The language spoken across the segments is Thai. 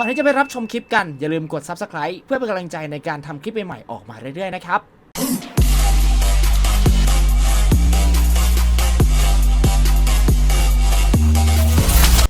ก่อนที่จะไปรับชมคลิปกันอย่าลืมกด Subscribe เพื่อเป็นกำลังใจในการทำคลิปใหม่ๆออกมาเรื่อยๆนะครับ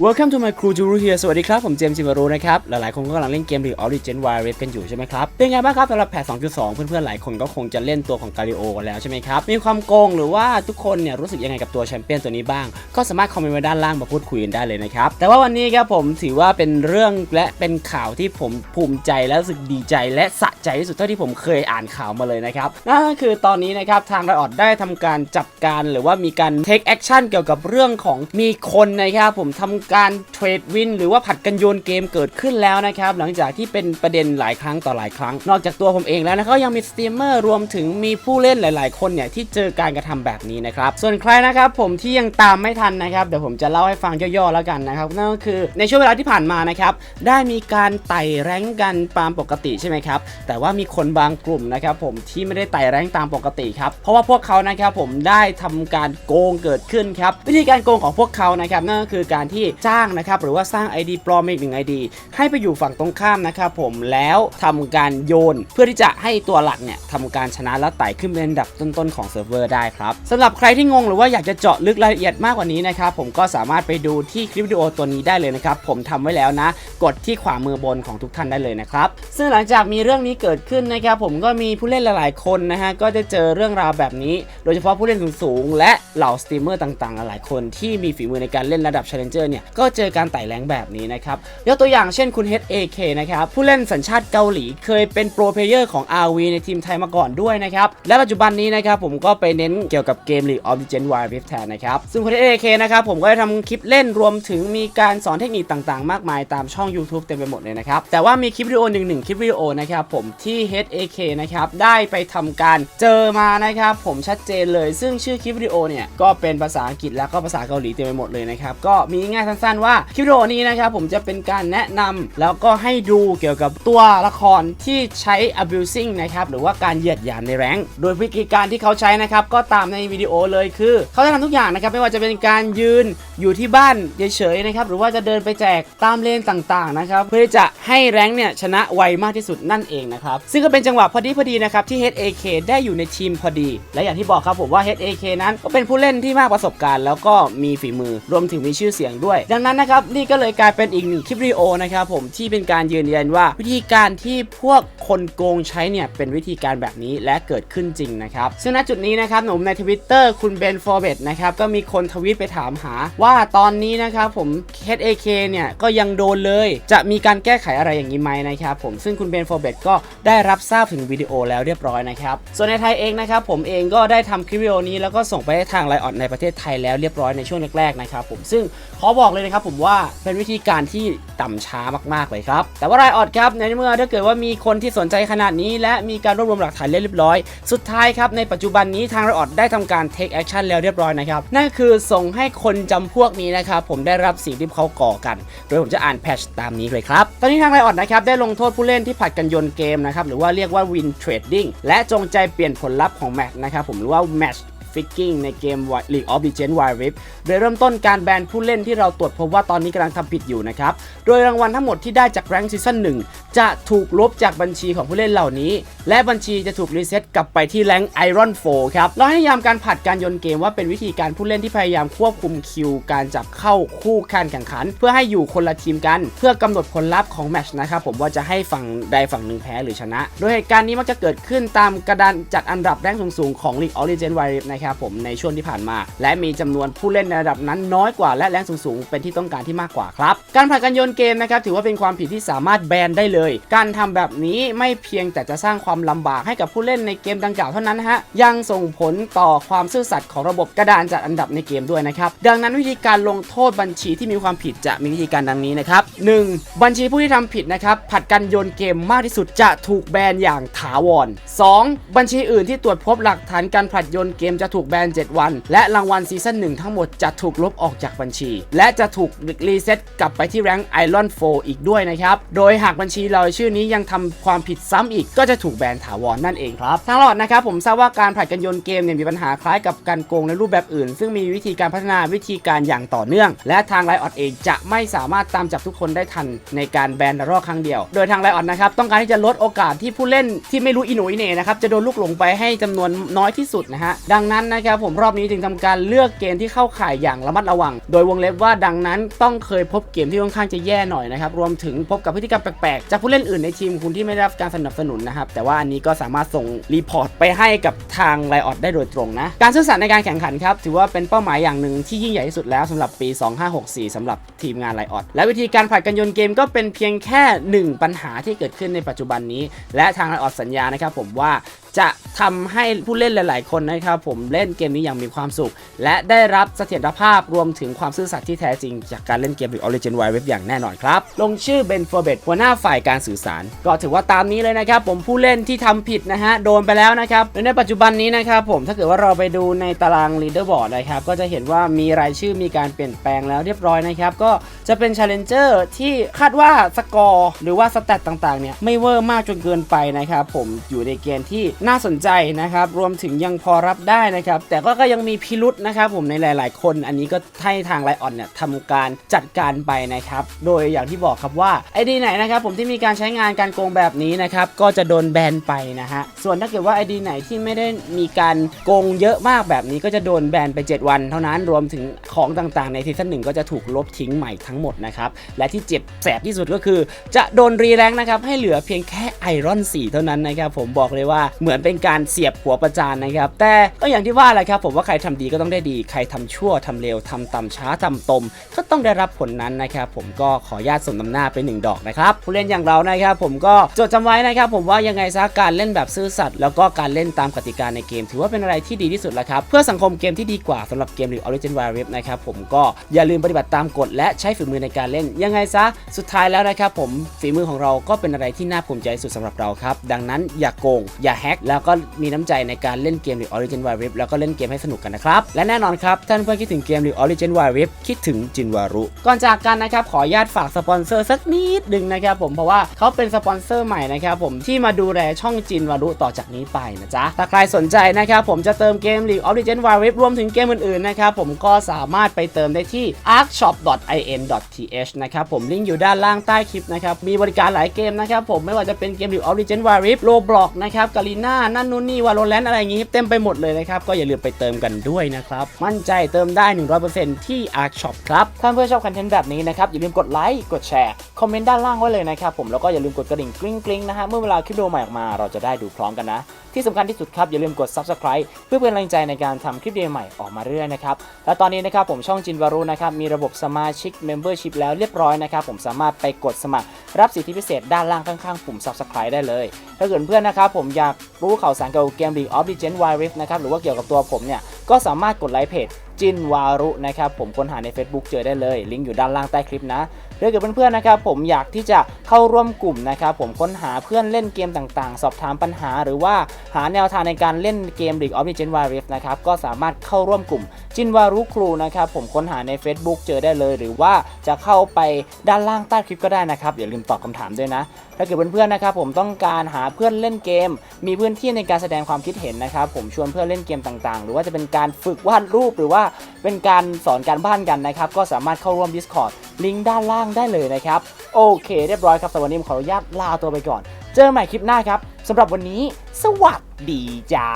Welcome to my crew Juru here สวัสดีครับ ผมเจมส์จิวารุนะครับ หลายๆ คนก็กำลังเล่นเกม League of Legends Wild Rift กันอยู่ใช่ไหมครับ เป็นไงบ้างครับสำหรับแพท2.2 เพื่อนๆ หลายคนก็คงจะเล่นตัวของกาลิโอกันแล้วใช่ไหมครับ มีความโกงหรือว่าทุกคนเนี่ยรู้สึกยังไงกับตัวแชมเปี้ยนตัวนี้บ้าง ก็สามารถคอมเมนต์ไว้ด้านล่างมาพูดคุยกันได้เลยนะครับ แต่ว่าวันนี้ครับผมถือว่าเป็นเรื่องและเป็นข่าวที่ผมภูมิใจและรู้สึกดีใจ และสะใจที่สุดเท่าที่ผมเคยอ่านข่าวมาเลยนะครับนั่นก็คือตอนนี้นะครับทางไรออดได้ทำการจับการหรือว่ามีการ take action เกี่ยวกับเรื่องของมีคนนะครับผมทำการเทรดวินหรือว่าผัดกันโยนเกมเกิดขึ้นแล้วนะครับ หลังจากที่เป็นประเด็นหลายครั้งต่อหลายครั้ง นอกจากตัวผมเองแล้วนะครับก็ยังมีสตรีมเมอร์รวมถึงมีผู้เล่นหลาย ๆ คนเนี่ยที่เจอการกระทำแบบนี้นะครับส่วนใครนะครับผมที่ยังตามไม่ทันนะครับเดี๋ยวผมจะเล่าให้ฟังย่อๆแล้วกันนะครับนั่นก็คือในช่วงเวลาที่ผ่านมานะครับได้มีการไต่แรงกันตามปกติใช่ไหมครับแต่ว่ามีคนบางกลุ่มนะครับผมที่ไม่ได้ไต่แรงตามปกติครับเพราะว่าพวกเขานะครับผมได้ทำการโกงเกิดขึ้นครับวิธีการโกงของพวกเขานะครับนั่นก็คือการที่จ้างนะครับหรือว่าสร้าง ID ปลอมอีกหนึ่ง ID ให้ไปอยู่ฝั่งตรงข้ามนะครับผมแล้วทำการโยน เพื่อที่จะให้ตัวหลักเนี่ยทำการชนะและไต่ขึ้นเป็นอันดับต้นๆของเซิร์ฟเวอร์ได้ครับสำหรับใครที่งงหรือว่าอยากจะเจาะลึกรายละเอียดมากกว่านี้นะครับผมก็สามารถไปดูที่คลิปวิดีโอตัวนี้ได้เลยนะครับผมทำไว้แล้วนะ กดที่ขวามือบนของทุกท่านได้เลยนะครับซึ่งหลังจากมีเรื่องนี้เกิดขึ้นนะครับผมก็มีผู้เล่นหลาย ๆ คนนะฮะก็จะเจอเรื่องราวแบบนี้ โดยเฉพาะผู้เล่นสูงๆและเหล่าสตรีมเมอร์ต่างๆ หลายคนที่มีฝีมือในการเล่นระดับ Challenger เนี่ยก็เจอการไต่แรงแบบนี้นะครับยกตัวอย่างเช่นคุณ HAK นะครับผู้เล่นสัญชาติเกาหลีเคยเป็นโปรเพลเยอร์ของ RV ในทีมไทยมาก่อนด้วยนะครับและปัจจุบันนี้นะครับผมก็ไป nen เกี่ยวกับเกม League of Legends Wild Rift แทนนะครับซึ่งคุณ HAK นะครับผมก็ได้ทำคลิปเล่นรวมถึงมีการสอนเทคนิคต่างๆ มากมายตามช่อง YouTube เต็มไปหมดเลยนะครับแต่ว่ามีคลิปวิดีโอหนึ่งหนึ่งคลิปวิดีโอนะครับผมที่ HAK นะครับได้ไปทำการเจอมานะครับผมชัดเจนเลย ซึ่งชื่อคลิปวิดีโอเนี่ยก็เป็นภาษาอังกฤษแล้วก็ภาษาเกาหลีเต็มไปหมดเลยนะครับก็มีง่ายสั้นๆว่าคลิปวิดีโอนี้นะครับผมจะเป็นการแนะนำแล้วก็ให้ดูเกี่ยวกับตัวละครที่ใช้ abusing นะครับหรือว่าการเหยียดหยามในแรงโดยวิธีการที่เขาใช้นะครับก็ตามในวิดีโอเลยคือ เขาจะทำทุกอย่างนะครับไม่ว่าจะเป็นการยืนอยู่ที่บ้านเฉยๆนะครับหรือว่าจะเดินไปแจกตามเลนต่างๆนะครับเพื่อจะให้แรงเนี่ยชนะไวมากที่สุดนั่นเองนะครับซึ่งก็เป็นจังหวะพอดีพอดีนะครับที่ HAK ได้อยู่ในทีมพอดี และอย่างที่บอกครับผมว่า HAK นั้นก็เป็นผู้เล่นที่มากประสบการณ์ แล้วก็มีฝีมือรวมถึงมีชื่อเสียงด้วยดังนั้นนะครับนี่ก็เลยกลายเป็นอีกหนึ่งคลิปวิดีโอนะครับผมที่เป็นการยืนยันว่า วิธีการที่พวกคนโกงใช้เนี่ยเป็นวิธีการแบบนี้และเกิดขึ้นจริงนะครับซึ่งณจุดนี้นะครับหนุ่มใน Twitter คุณเบนฟอร์เบตนะครับก็มีคนทวิตไปถามหา ว่าตอนนี้นะครับผม HAK เนี่ยก็ยังโดนเลย จะมีการแก้ไขอะไรอย่างนี้ไหมนะครับผมซึ่งคุณเบนฟอร์เบตก็ได้รับทราบถึงวิดีโอแล้วเรียบร้อยนะครับส่วนในไทยเองนะครับผมเองก็ได้ทำคลิปวิดีโอนี้แล้วก็ส่งไปให้ทางไลออนในประเทศไทยแล้วเรียบร้อยในช่วงแรกๆนะครับผมซึ่งขอบอกเลยนะครับผมว่าเป็นวิธีการที่ต่ำช้ามากๆเลยครับ แต่ว่าไรออดครับในเมื่อถ้าเกิดว่ามีคนที่สนใจขนาดนี้ และมีการรวบรวมหลักฐานเรียบร้อย สุดท้ายครับในปัจจุบันนี้ทางไรออดได้ทำการ take action แล้วเรียบร้อยนะครับนั่นคือส่งให้คนจำพวกนี้นะครับผมได้รับสิ่งที่เขาก่อกัน โดยผมจะอ่านแพทชตามนี้เลยครับ ตอนนี้ทางไรออดนะครับได้ลงโทษผู้เล่นที่ผัดกันโยนเกมนะครับหรือว่าเรียกว่า win trading และจงใจเปลี่ยนผลลัพธ์ของแมตช์นะครับผมหรือว่า match ฟิกกิ้งในเกม League of Legends Wild Rift โดยเริ่มต้นการแบนผู้เล่นที่เราตรวจพบว่าตอนนี้กำลังทำผิดอยู่นะครับ โดยรางวัลทั้งหมดที่ได้จากแรงซีซั่น1จะถูกลบจากบัญชีของผู้เล่นเหล่านี้ และบัญชีจะถูกรีเซ็ตกลับไปที่แรงไอรอนโฟครับเราให้นิยามการผัดการโยนเกมว่าเป็นวิธีการผู้เล่นที่พยายามควบคุมคิว การจับเข้าคู่การแข่งขัน เพื่อให้อยู่คนละทีมกัน เพื่อกำหนดผลลัพธ์ของแมชนะครับผมว่าจะให้ฝั่งใดฝั่งหนึ่งแพ้หรือชนะ โดยเหตุการณ์นี้มักจะเกิดขึ้นตามกระดานจัดอันดับแรงสูงๆของ League of Legends Wild Rift นะครับผมในช่วงที่ผ่านมา และมีจำนวนผู้เล่นในระดับนั้นน้อยกว่า และแรงสูงๆเป็นที่ต้องการที่มากกว่าครับ การผลัดกันโยนเกมนะครับถือว่าเป็นความผิดที่สามารถแบนได้เลย การทำแบบนี้ไม่เพียงแต่จะสร้างความลำบากให้กับผู้เล่นในเกมดังกล่าวเท่านั้นฮะยังส่งผลต่อความซื่อสัตย์ของระบบกระดานจัดอันดับในเกมด้วยนะครับดังนั้นวิธีการลงโทษบัญชีที่มีความผิดจะมีวิธีการดังนี้นะครับ 1. บัญชีผู้ที่ทำผิดนะครับผัดกันโยนเกมมากที่สุดจะถูกแบนอย่างถาวร 2. บัญชีอื่นที่ตรวจพบหลักฐานการผัดโยนเกมจะถูกแบน 7 วัน และรางวัลซีซั่น1ทั้งหมดจะถูกลบออกจากบัญชี และจะถูกรีเซ็ตกลับไปที่แรงไอรอนโฟอีกด้วยนะครับ โดยหากบัญชีรายชื่อนี้ยังทำความผิดซ้ำอีกก็จะถูกแบนถาวรนั่นเองครับทั้งหลอดนะครับผมทราบว่าการผลัดกันโยนเกมเนี่ยมีปัญหาคล้ายกับการโกงในรูปแบบอื่น ซึ่งมีวิธีการพัฒนาวิธีการอย่างต่อเนื่อง และทางไลออดเองจะไม่สามารถตามจับทุกคนได้ทันในการแบนรอกครั้งเดียว โดยทางไลออดนะครับต้องการที่จะลดโอกาสที่ผู้เล่นที่ไม่รู้อิโหนอิเน่นะครับจะโดนลูกหลงไปให้จำนวนน้อยที่สุดนะฮะดังนั้นนะครับผมรอบนี้จึงทำการเลือกเกมที่เข้าข่ายอย่างระมัดระวัง โดยวงเล็บว่าดังนั้นต้องเคยพบเกมที่ค่อนข้างจะแย่หน่อยนะครับรวมถึงพบกับพฤติกรรมแปลกๆ จากผู้เล่นอื่นในทีมคุณที่ไม่ได้รับการสนับสนุนนะครับแต่ว่าอันนี้ก็สามารถส่งรีพอร์ตไปให้กับทางไลออดได้โดยตรงนะการสื่อสารในการแข่งขันครับถือว่าเป็นเป้าหมายอย่างหนึ่งที่ยิ่งใหญ่ที่สุดแล้วสำหรับปี 2564สำหรับทีมงานไลออดและวิธีการผัดกันยนเกมก็เป็นเพียงแค่หนึ่งปัญหาที่เกิดขึ้นในปัจจุบันนี้ และทางไลออดสัญญานะครับผมว่าจะทำให้ผู้เล่นหลาย ๆ คนนะครับผมเล่นเกมนี้อย่างมีความสุข และได้รับเสถียรภาพรวมถึงความซื่อสัตย์ที่แท้จริง จากการเล่นเกมหรือ Origin Wild Web อย่างแน่นอนครับ ลงชื่อเบนฟอร์เบตหัวหน้าฝ่ายการสื่อสาร ก็ถือว่าตามนี้เลยนะครับผมผู้เล่นที่ทำผิดนะฮะโดนไปแล้วนะครับและในปัจจุบันนี้นะครับผมถ้าเกิดว่าเราไปดูในตาราง leaderboard นะครับก็จะเห็นว่ามีรายชื่อมีการเปลี่ยนแปลงแล้วเรียบร้อยนะครับก็ จะเป็น challenger ที่คาดว่าสกอร์หรือว่าสแตทต่างๆเนี่ยไม่เวอร์มากจนเกินไปนะครับผมอยู่ในเกณฑ์ที่น่าสนใจนะครับรวมถึงยังพอรับได้นะครับแต่ก็ก็ยังมีพิรุษนะครับผมในหลาย ๆ คนอันนี้ก็ให้ทางไลออนเนี่ยทำการจัดการไปนะครับโดยอย่างที่บอกครับว่าไอดีไหนนะครับผมที่มีการใช้งานการโกงแบบนี้นะครับก็จะโดนแบนไปนะฮะส่วนถ้าเกิดว่าไอดีไหนที่ไม่ได้มีการโกงเยอะมากแบบนี้ก็จะโดนแบนไป 7 วัน เท่านั้นรวมถึงของต่างๆ ในซีซั่นหนึ่งก็จะถูกลบทิ้งใหม่ทั้งหมดนะครับ และที่เจ็บแสบที่สุดก็คือ จะโดนรีแรงนะครับ ให้เหลือเพียงแค่ไอรอน4เท่านั้นนะครับ ผมบอกเลยว่าเหมือนเป็นการเสียบหัวประจานนะครับ แต่ก็อย่างที่ว่าแหละครับ ผมว่าใครทำดีก็ต้องได้ดี ใครทำชั่วทำเร็วทำต่ำช้าทำตม ก็ต้องได้รับผลนั้นนะครับ ผมก็ขอญาตสมน้ำหน้าไปหนึ่งดอกนะครับผู้เล่นอย่างเรานะครับ ผมก็จดจำไว้นะครับ ผมว่ายังไงซะการเล่นแบบซื่อสัตย์แล้วก็การเล่นตามกติกาในเกม ถือว่าเป็นอะไรที่ดีที่สุดแล้วครับเพื่อสังคมเกมที่ดีกว่าสำหรับเกมหรือ Origin Wild Rift นะครับผมก็อย่าลืมปฏิบัติตามกฎและใช้ฝีมือในการเล่น ยังไงซะ สุดท้ายแล้วนะครับผมฝีมือของเราก็เป็นอะไรที่น่าภูมิใจสุดสำหรับเราครับ ดังนั้นอย่าโกง อย่าแฮกแล้วก็มีน้ำใจในการเล่นเกมหรือ Origin Wild Rift แล้วก็เล่นเกมให้สนุกกันนะครับ และแน่นอนครับ ท่านเพื่อนคิดถึงเกมหรือ Origin Wild Rift คิดถึงจินวารุ ก่อนจากกันนะครับขออนุญาตฝากสปอนเซอร์สักนิดหนึ่งนะครับผมเพราะว่าเขาเป็นสปอนเซอร์ใหม่นะครับผมที่มาดูแลช่องจินวารุต่อจากนี้ไปนะจ๊ะถ้าใครสนใจนะครับผมจะเติมเกม League of Legends Wild Rift รวมถึงเกมอื่นๆนะครับผมก็สามารถไปเติมได้ที่ arcshop.in .th นะครับผมลิงก์อยู่ด้านล่างใต้คลิปนะครับมีบริการหลายเกมนะครับผมไม่ว่าจะเป็นเกม League of Legends Wild Rift Roblox นะครับกาลีน่านั่นนู่นนี่ Valorant อะไรอย่างงี้เต็มไปหมดเลยนะครับก็อย่าลืมไปเติมกันด้วยนะครับมั่นใจเติมได้ 100%ที่ Ark Shop ครับถ้าเพื่อนชอบคอนเทนต์แบบนี้นะครับอย่าลืมกดไลค์กดแชร์คอมเมนต์ด้านล่างไว้เลยนะครับผมแล้วก็อย่าลืมกดกระดิ่งกริ๊งกริ๊งนะฮะเมื่อเวลาคลิปวิดีโอใหม่ออกมาเราจะได้ดูพร้อมกันนะที่สำคัญที่สุดครับอย่าลืมกด subscribe เพื่อเป็นกำลังใจในการทำคลิปวิดีโอใหม่ออกมาเรื่อยนะครับและตอนนี้นะครับผมช่องจินวารุนะครับมีระบบสมาชิก membership แล้วเรียบร้อยนะครับผมสามารถไปกดสมัครรับสิทธิพิเศษด้านล่างข้างๆ ปุ่ม subscribe ได้เลย ถ้าเกิดเพื่อนนะครับผมอยากรู้ข่าวสารเกี่ยวกับเกม League of Legends Wild Rift นะครับหรือว่าเกี่ยวกับตัวผมเนี่ยก็สามารถกดไลค์เพจจินวารุนะครับผมค้นหาใน Facebook เจอได้เลย ลิงก์อยู่ด้านล่างใต้คลิปนะ ถ้าเกิดเพื่อนๆนะครับผมอยากที่จะเข้าร่วมกลุ่มนะครับผมค้นหาเพื่อนเล่นเกมต่างๆ สอบถามปัญหา หรือว่าหาแนวทางในการเล่นเกม League of Legends Wild Rift นะครับก็สามารถเข้าร่วมกลุ่มจินวารุครูนะครับผมค้นหาใน Facebook เจอได้เลย หรือว่าจะเข้าไปด้านล่างใต้คลิปก็ได้นะครับอย่าลืมตอบคำถามด้วยนะถ้าเกิดเพื่อนๆนะครับผมต้องการหาเพื่อนเล่นเกม มีพื้นที่ในการแสดงความคิดเห็นนะครับผมชวนเพื่อนเล่นเกมต่างๆ หรือว่าจะเป็นการฝึกวาดรูปหรือว่าเป็นการสอนการบ้านกันนะครับก็สามารถเข้าร่วม Discord ลิงก์ด้านล่างได้เลยนะครับ โอเค เรียบร้อยครับสำหรับวันนี้ผมขออนุญาตลาตัวไปก่อน เจอกันใหม่คลิปหน้าครับสำหรับวันนี้ สวัสดีจ้า